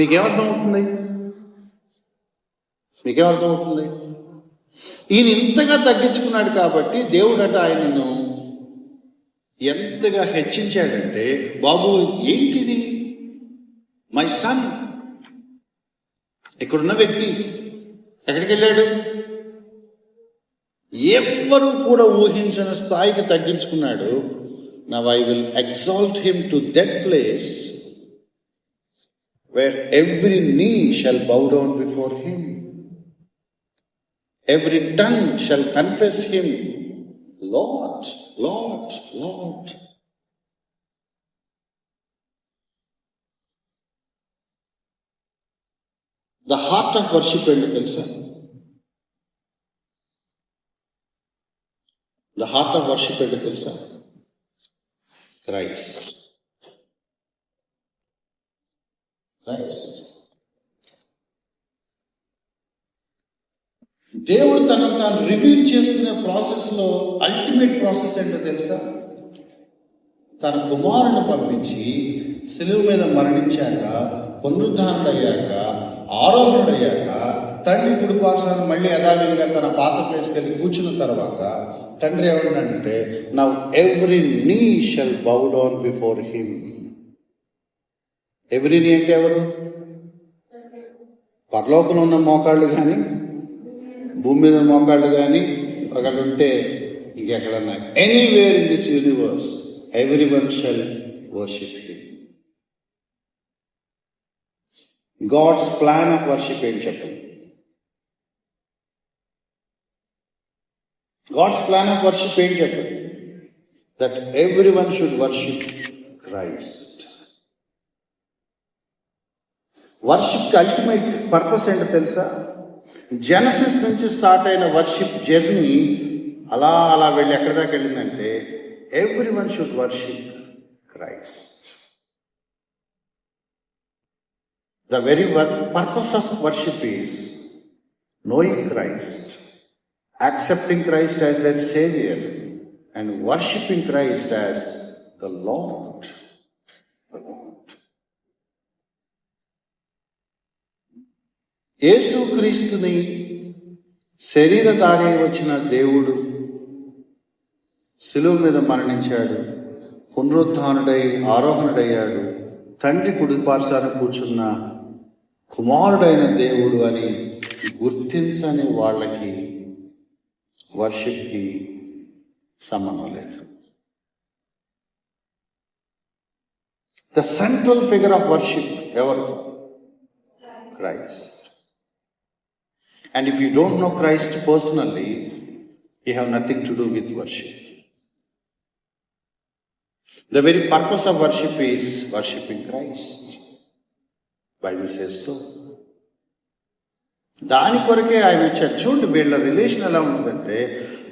మీకేమర్థం అవుతుంది ఈయన ఇంతగా తగ్గించుకున్నాడు కాబట్టి దేవుడట ఆయనను ఎంతగా హెచ్చించాడంటే బాబు ఏంటిది మై సన్ ఇక్కడున్న వ్యక్తి ఎక్కడికి వెళ్ళాడు ఎవ్వరూ కూడా ఊహించిన స్థాయికి తగ్గించుకున్నాడు now I will exalt him to that place where every knee shall bow down before him, every tongue shall confess him, Lord, Lord, Lord. The heart of worship ಏನು ಕೆಲಸ The heart of worship ಏನು ಕೆಲಸ Christ. Christ దేవుడు తనను తాను reveal చేసుకునే ప్రాసెస్లో ultimate process ఏంటో తెలుసా తన కుమారుని పంపించి సెలవు మీద మరణించాక పునరుద్ధానుడయ్యాక ఆరోహణుడయ్యాక తండ్రి కుడిపార్శ్వాన్ని మళ్ళీ యథావిధిగా తన పాత ప్లేస్కి వెళ్ళి కూర్చున్న తర్వాత తండ్రి ఏమన్నాడంటే now every knee shall bow down before him ఎవరిని అంటే ఎవరు పరలోకం ఉన్న మోకాళ్ళు కానీ భూమి మీద మోకాళ్ళు కానీ అక్కడ ఉంటే ఇంకెక్కడన్నా anywhere in this universe everyone shall worship God's plan of worship ఏం చెప్పండి గాడ్స్ ప్లాన్ ఆఫ్ వర్షిప్ ఏం చెప్పండి that everyone should worship Christ వర్షిప్కి ultimate purpose ఏంటో తెలుసా జెనసిస్ నుంచి స్టార్ట్ అయిన వర్షిప్ జర్నీ అలా అలా వెళ్ళి ఎక్కడి దాకా వెళ్ళిందంటే everyone should worship Christ the very purpose of worship is knowing Christ accepting Christ as their saviour and worshipping Christ as the long యేసుక్రీస్తుని శరీరధారి వచ్చిన దేవుడు శిలువ మీద మరణించాడు పునరుద్ధానుడై ఆరోహణుడయ్యాడు తండ్రి కుడిపార్శాన కూర్చున్న కుమారుడైన దేవుడు అని గుర్తించని వాళ్ళకి వర్షిప్కి సంబంధం లేదు the central figure of worship ఎవరు Christ and if you don't know Christ personally you have nothing to do with worship the very purpose of worship is worshipping Christ Bible చేస్తూ దాని కొరకే ఆయన వచ్చారు చూడండి వీళ్ళ రిలేషన్ ఎలా ఉంటుందంటే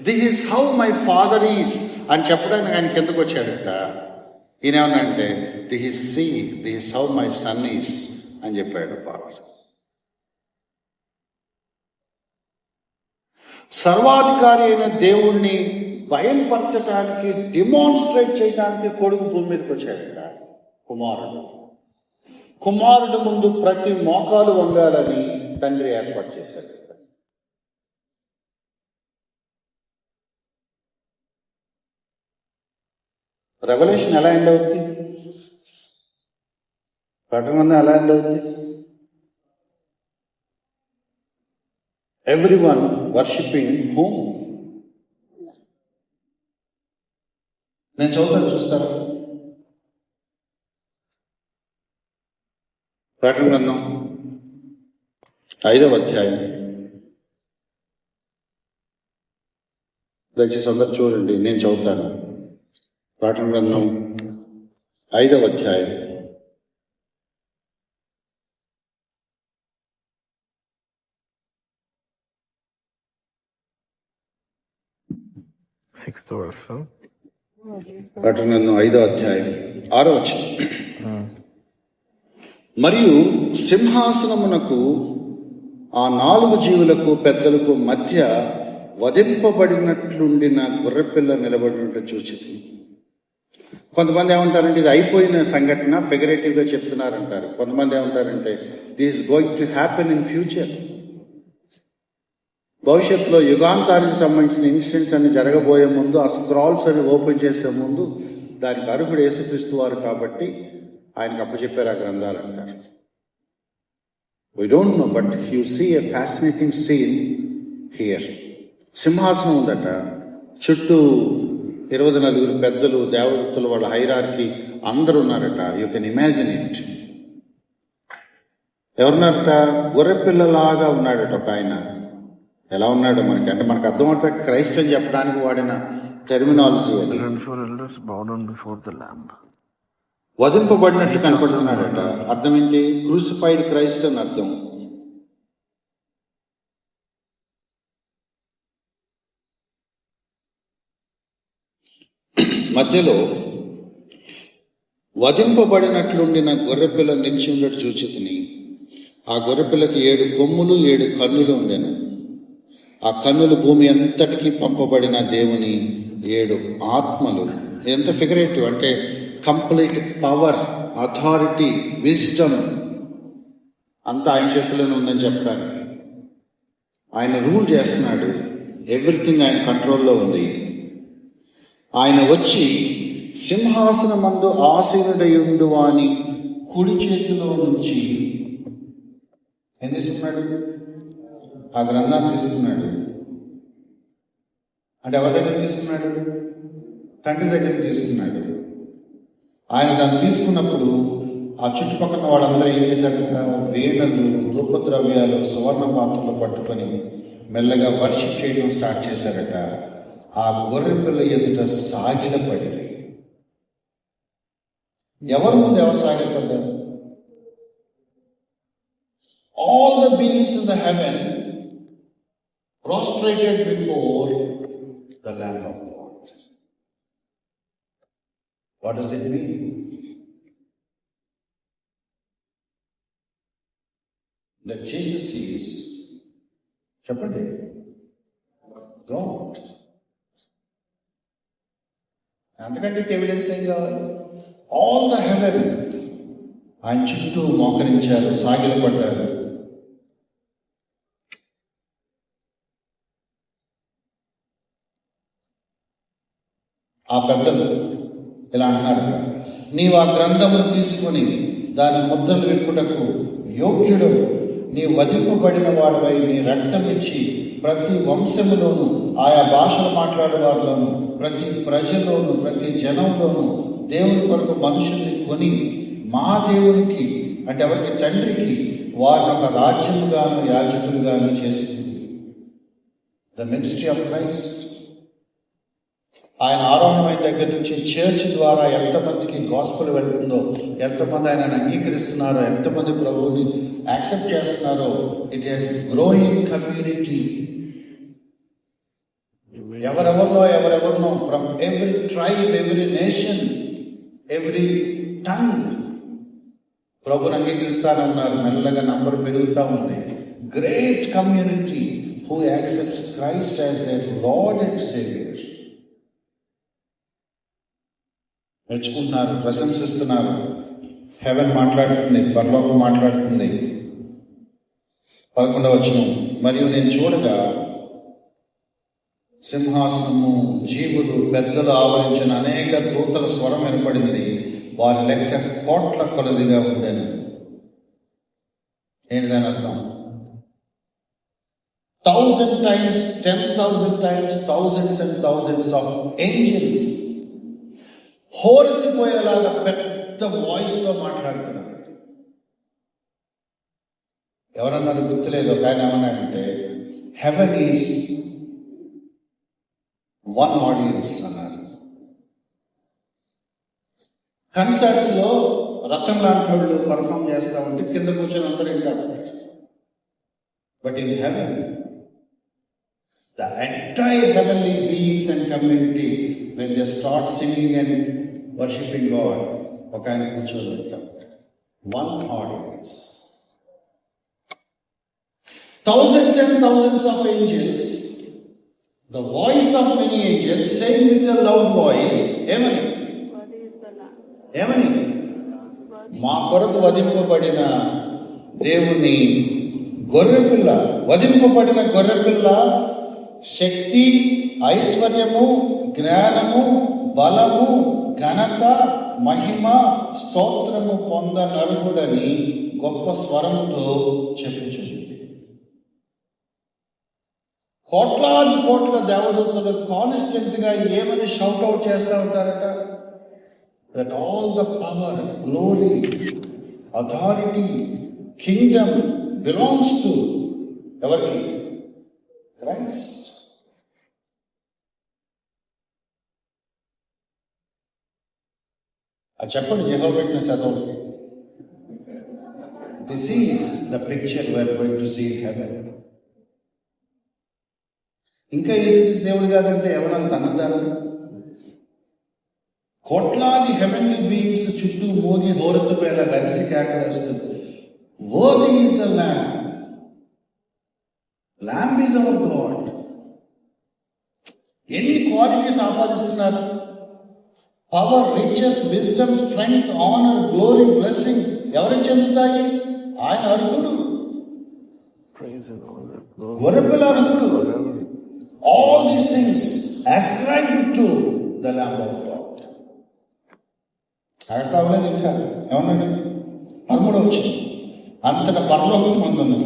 this is how my father is అని చెప్పడానికి ఆయనకి ఎందుకు వచ్చారంట ఈయన ఏమన్నా అంటే this see this how my son is అని చెప్పాడు ఫాదర్ సర్వాధికారి అయిన దేవుణ్ణి బయలుపరచడానికి డిమాన్స్ట్రేట్ చేయడానికి కొడుకు భూమి మీదకి వచ్చాడు కుమారుడు కుమారుడు ముందు ప్రతి మోకాలు వంగాలని తండ్రి ఏర్పాటు చేశాడు రెవల్యూషన్ ఎలా ఎండ్ అవుతుంది పట్టణం ఎలా ఎండ్ అవుతుంది ఎవ్రీ వన్ వర్షిప్పింగ్ హోమ్ నేను చదువుతాను చూస్తాను ప్రకటన గ్రంథం ఐదవ అధ్యాయం దయచేసి అందరు చూడండి నేను చదువుతాను ప్రకటన గ్రంథం ఐదవ అధ్యాయం ఐదో అధ్యాయం ఆరో వచ్చిన మరియు సింహాసనమునకు ఆ నాలుగు జీవులకు పెద్దలకు మధ్య వధింపబడినట్లుండిన గుర్రపిల్ల నిలబడినట్టు చూచింది కొంతమంది ఏమంటారంటే ఇది అయిపోయిన సంఘటన ఫిగరేటివ్గా చెప్తున్నారంటారు కొంతమంది ఏమంటారంటే this going to happen in future భవిష్యత్తులో యుగాంతానికి సంబంధించిన ఇన్సిడెంట్స్ అన్ని జరగబోయే ముందు ఆ స్క్రాల్స్ అన్ని ఓపెన్ చేసే ముందు దానికి అర్హుడు యేసుక్రీస్తు వారు కాబట్టి ఆయనకు అప్పచెప్పారు ఆ గ్రంథాలు అంటారు why don't know but you see a fascinating scene here సింహాసనం ఉందట చుట్టూ ఇరవై నలుగురు పెద్దలు దేవదత్తులు వాళ్ళ హైరార్కి అందరు ఉన్నారట యూ కెన్ ఇమాజిన్ ఇట్ ఎవరున్నారట గొర్రెపిల్లలాగా ఉన్నాడట ఒక ఆయన ఎలా ఉన్నాడు మనకి అంటే మనకు అర్థం అంటే క్రైస్ట్ అని చెప్పడానికి వాడిన టెర్మినాలజీ అది కనపడుతున్నాడట అర్థం ఏంటి క్రూసిఫైడ్ క్రైస్ట్ అని అర్థం మధ్యలో వధింపబడినట్లుండిన గొర్రెపిల్ల నిలిచి ఉండడు చూచితిని ఆ గొర్రెపిల్లకి ఏడు కొమ్ములు ఏడు కన్నులు ఉండెను ఆ కన్నులు భూమి అంతటికీ పంపబడిన దేవుని ఏడు ఆత్మలు ఎంత ఫిగరేటివ్ అంటే కంప్లీట్ పవర్ అథారిటీ విజ్డమ్ అంతా ఆయన చేతిలోనే ఉందని చెప్పడానికి ఆయన రూల్ చేస్తున్నాడు ఎవ్రీథింగ్ ఆయన కంట్రోల్లో ఉంది ఆయన వచ్చి సింహాసనం మందు ఆసీనుడయుండు అని కుడి చేతిలో నుంచి ఎందుకు ఆ గ్రంథాన్ని తీసుకున్నాడు అంటే ఎవరి దగ్గర తీసుకున్నాడు తండ్రి దగ్గర తీసుకున్నాడు ఆయన దాన్ని తీసుకున్నప్పుడు ఆ చుట్టుపక్కల వాళ్ళందరూ ఏం చేశారట వేణులు ద్రుపద్రవ్యాలు సువర్ణ పాత్రలు పట్టుకొని మెల్లగా వర్షిప్ చేయడం స్టార్ట్ చేశారట ఆ గొర్రె పిల్ల ఎదుట సాగిల పడి ఎవరి ముందు ఎవరు సాగిలపడ్డారు all the beings in the heaven prostrated before the Lamb of God. What does it mean? That Jesus is, చెప్పండి గాడ్ అంతకంటే ఎవిడెన్స్ ఏం కావాలి ఆల్ ద హెవెన్ ఆయన చుట్టూ మోకరించారు సాగిలపడ్డారు ఆ పెద్దలు ఇలా అన్నారు నీవు ఆ గ్రంథము తీసుకుని దాని ముద్రలు విప్పుటకు యోగ్యుడు నీ వధింపబడిన వాడివై నీ రక్తం ఇచ్చి ప్రతి వంశములోను ఆయా భాషలు మాట్లాడే వారిలోను ప్రతి ప్రజల్లోను ప్రతి జనంలోను దేవుని కొరకు మనుషుల్ని కొని మా దేవునికి అంటే ఎవరికి తండ్రికి వారిని ఒక రాజ్యముగాను యాజకులుగాను చేసింది ద మినిస్ట్రీ ఆఫ్ క్రైస్ట్ ఆయన ఆరోహణమైన దగ్గర నుంచి చర్చ్ ద్వారా ఎంతమందికి గాస్పులు వెళ్తుందో ఎంతమంది ఆయనను అంగీకరిస్తున్నారో ఎంతమంది ప్రభువుని యాక్సెప్ట్ చేస్తున్నారో ఇట్ ఈస్ గ్రోయింగ్ కమ్యూనిటీ ఎవరెవరినో ఎవరెవరినో from every tribe every nation every tongue ప్రభుని అంగీకరిస్తానే ఉన్నారు మెల్లగా నంబర్ పెరుగుతూ ఉంది great community who accepts Christ as a Lord and saviour మెచ్చుకుంటున్నారు ప్రశంసిస్తున్నారు హెవెన్ మాట్లాడుతుంది పర్లోకం మాట్లాడుతుంది వచ్చిన మరియు నేను చూడగా సింహాసనము జీవులు పెద్దలు ఆవరించిన అనేక దూతల స్వరం వినపడింది వారి లెక్క కోట్ల కొలదిగా ఉండేది ఏంటి దాని అర్థం thousand times ten thousand times thousands and thousands of angels హోరెత్తిపోయేలాగా పెద్ద వాయిస్తో మాట్లాడుతున్నారు ఎవరన్నారు గుర్తులేదు ఒక ఆయన ఏమన్నాడంటే హెవెన్ ఈస్ వన్ ఆడియన్స్ అన్నారు కన్సర్ట్స్లో రథం లాంటి వాళ్ళు పర్ఫామ్ చేస్తూ ఉంటే కింద కూర్చొని అందరూ వింటారు but in heaven the entire heavenly beings and community when they start singing and worshipping God, what kind of ritual will come? One audience. Thousands and thousands of angels, the voice of many angels saying with a loud voice, Amen. ఏమని మా కొరకు వధింపబడిన దేవుని గొర్రెపిల్ల వధింపబడిన గొర్రెపిల్ల శక్తి ఐశ్వర్యము జ్ఞానము బలము ఘనత మహిమ స్తోత్రము పొందనర్హుడని గొప్ప స్వరంతో చెప్పుచుంది కోట్లాది కోట్ల దేవదూతలు కాన్స్టెంట్గా ఏమని షౌట్అవుట్ చేస్తూ ఉంటారట that all the power glory authority kingdom belongs to ఎవరికి Christ. అది చెప్పండి జహో విట్నెస్ అదొకటి this is the picture where going to see heaven ఇంకా ఏసీస్ దేవుడు కాదంటే ఎవరంత అన్నదానం కోట్లాది హెవెన్లీ బీయింగ్స్ చుట్టూ మోగి హోరెత్తుపేలా కలిసి కేకలేస్తుంది worthy the land lamb is our god ఎన్ని qualities ఆపాదిస్తున్నారు power riches wisdom strength honour glory blessing ఎవరికి చెందుతాయి ఆయన అర్హుడు గొర్రెపిల్ల అర్హుడు all these things ascribe to the lamb of God అక్కడ అవ్వలేదు ఇంకా ఏమన్నాడు పదమూడవ వచ్చింది అంతట పరలోకం ఉందను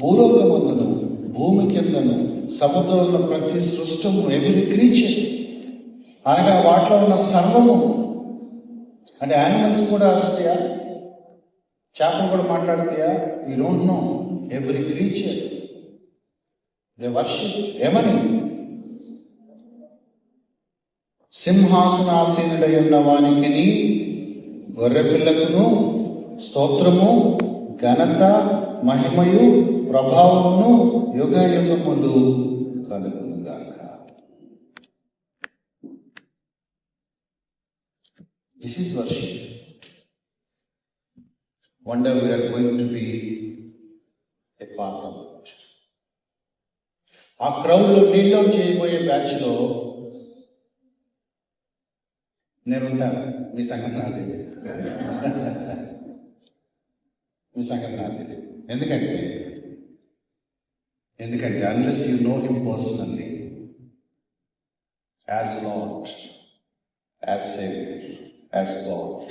భూలోకం ఉందను భూమి కిందను సముద్రంలో ప్రతి సృష్టము ఎవ్రీ క్రీచర్ అనగా వాటిలో ఉన్న సర్వము అంటే యానిమల్స్ కూడా అరుస్తాయా చేపలు కూడా మాట్లాడతాయా ఈ don't know every creature they worship ఏమని ఉన్న వానికి గొర్రెపిల్లకును స్తోత్రము ఘనత మహిమయు ప్రభావమును యుగ యుగములు కలుగునుగాక this is worship one day we are going to be a part of ఆ క్రౌడ్లో నీళ్ళు చేయబోయే బ్యాచ్ లో నేనుంటాను మీ సంగతి నాకు తెలియదు మీ సంగతి నాకు తెలియదు ఎందుకంటే ఎందుకంటే unless you know him personally as Lord as saviour as God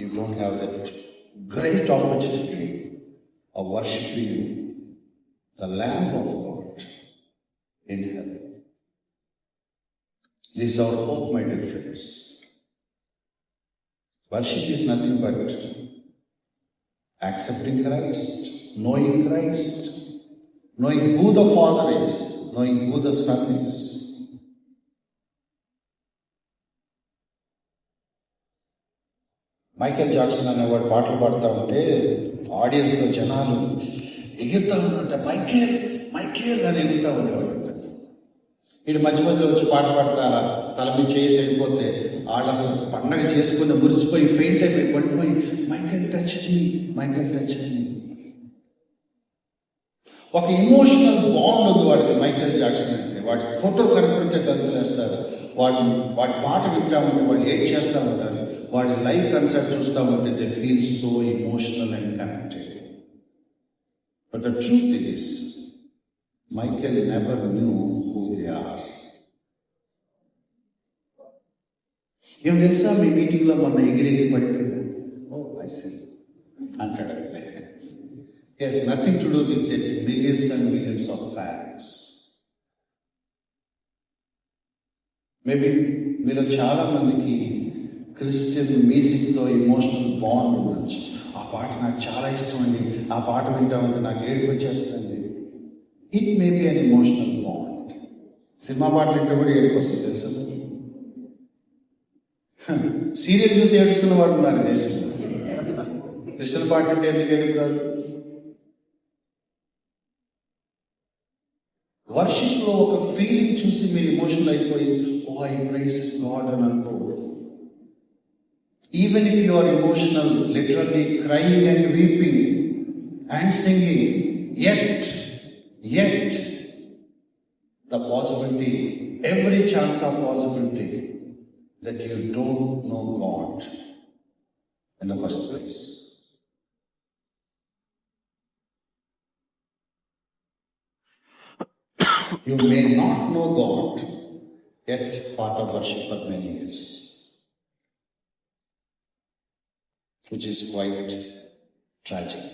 you don't have that great opportunity of worshiping the Lamb of God in heaven. This is our hope, my dear friends. Worship is nothing but accepting Christ, knowing Christ, knowing who the Father is, knowing who the Son is. Michael Jackson అనేవాడు పాటలు పాడుతూ ఉంటే ఆడియన్స్లో జనాలు ఎగురుతూ ఉన్నట్ట Michael Michael అని ఎగురుతూ ఉండేవాడు ఇటు మధ్య మధ్యలో వచ్చి పాట పాడతారా తల మీద చేసి వెళ్ళిపోతే వాళ్ళు అసలు పండగ చేసుకుని మురిసిపోయి ఫెయింట్ అయిపోయి పడిపోయి మైకెల్ టచ్ మైకెల్ టచ్ అని ఒక ఇమోషనల్ బాండ్ ఉంది వాడికి మైకేల్ జాక్సన్ అంటే వాడి ఫోటో కనపడితే గంతులు వేస్తారు వాడిని వాడి పాట వింటామంటే వాళ్ళు ఏం చేస్తూ ఉంటారు వాడి live concert చూస్తామంటే they feel so emotional and connected but the truth is Michael never knew who they are ఏం తెలుసా మీ మీటింగ్లో మొన్న ఎగిరెగిరి పడిపోయింది ఓ ఐ సీ అంటాడు It has nothing to do with the millions and millions of fans. Maybe మీరు చాలా మందికి క్రిస్టియన్ మ్యూజిక్తో ఎమోషనల్ బాండ్ ఉండొచ్చు ఆ పాట నాకు చాలా ఇష్టం అండి ఆ పాట వింటా ఉంటే నాకు ఏడుపు వచ్చేస్తుంది it may be an emotional bond cinema పాటలు వింటే కూడా ఏడుపు వస్తుంది తెలుసు సీరియల్ చూసి ఏడుస్తున్న వాడు ఉన్నారు దేశంలో క్రిస్టియన్ పాటలు అంటే ఎందుకు ఏడుపు రాదు వర్షిప్లో ఒక ఫీలింగ్ చూసి మీరు ఎమోషనల్ అయిపోయి ఓ ఐ ప్రైజ్ గాడ్ అని అనుకోవద్దు even if you are emotional literally crying and weeping and singing at at the possibility every chance of possibility that you don't know God in the first place You may not know God, yet part of worship for many years, which is quite tragic.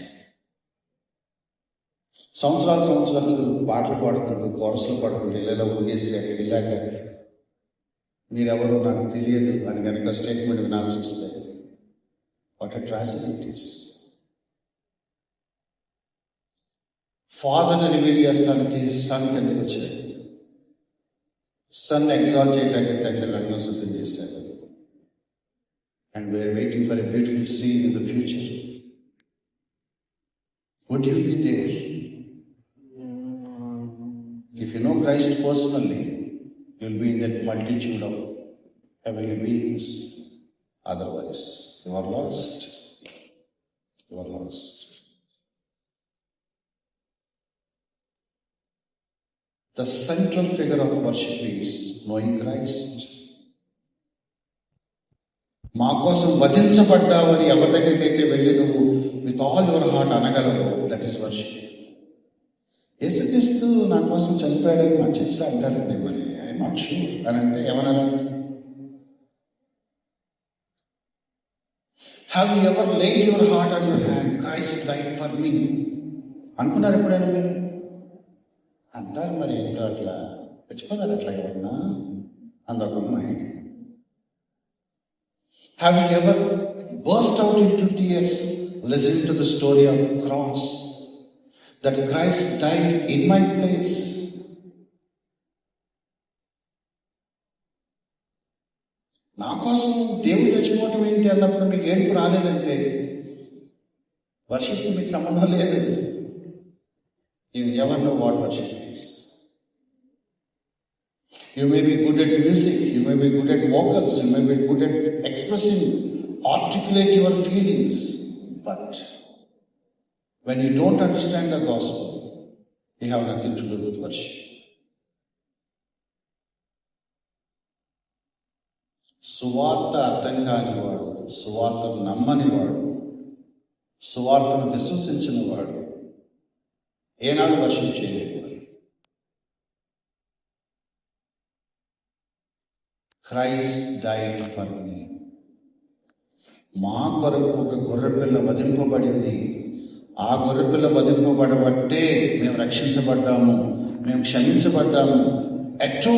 సంవత్సరాలు సంవత్సరాలు పాటలు పాడుకుంటూ కోరసులు పాడుకుంటూ ఇళ్ళలో ఊగేసి అక్కడికి వెళ్ళాక మీరెవరో నాకు తెలియదు అని కనుక స్టేట్మెంట్ వినాల్సి వస్తే వాట్ అ ట్రాసిటీస్ ఫాదర్ని రివీల్ చేస్తానికి సన్ కిందకు వచ్చాడు సన్ ఎగ్జాల్ట్ చేయడానికి తండ్రి రంగం సిద్ధం చేశాడు and we are waiting for a beautiful scene in the future would you be there if you know Christ personally you'll be in that multitude of heavenly beings otherwise you are lost you are lost The central figure of worship is knowing Christ. మా కోసం వధించబడ్డావు అని ఎవరి దగ్గరికైతే వెళ్ళి నువ్వు with all your heart అనగలవు that is worship యేసుక్రీస్తు నా కోసం చనిపోయాడని మా చర్చలో అంటారండి మరి ఐ నాట్ షూర్ అని అంటే ఏమన్నా have you ever let your heart and your hand Christ life for me అనుకున్నారు ఎప్పుడైనా మీరు అంటారు మరి ఏంటో అట్లా చచ్చిపోతారు అట్లా ఎవరన్నా అందొక అమ్మాయి have you ever burst out in twenty years listen to the story of cross that Christ died in my place నా కోసం దేవుడు చచ్చిపోవటం ఏంటి అన్నప్పుడు మీకు ఏం రాలేదంటే వర్షిప్ మీకు సంబంధం లేదు You ever know what worship is you may be good at music you may be good at vocals you may be good at expressing articulate your feelings but When you don't understand the gospel, you have nothing to do with worship. సువార్త అర్థం కానివాడు సువార్తను నమ్మనివాడు సువార్తను విశ్వసించిన వాడు ఏనాడు వర్షం చేయలేదు క్రైస్ డైట్ ఫర్ మీ మా కొరకు ఒక గొర్రెపిల్ల వధింపబడింది ఆ గొర్రెపిల్ల వధింపబడబట్టే మేము రక్షించబడ్డాము మేము క్షమించబడ్డాము ఎటు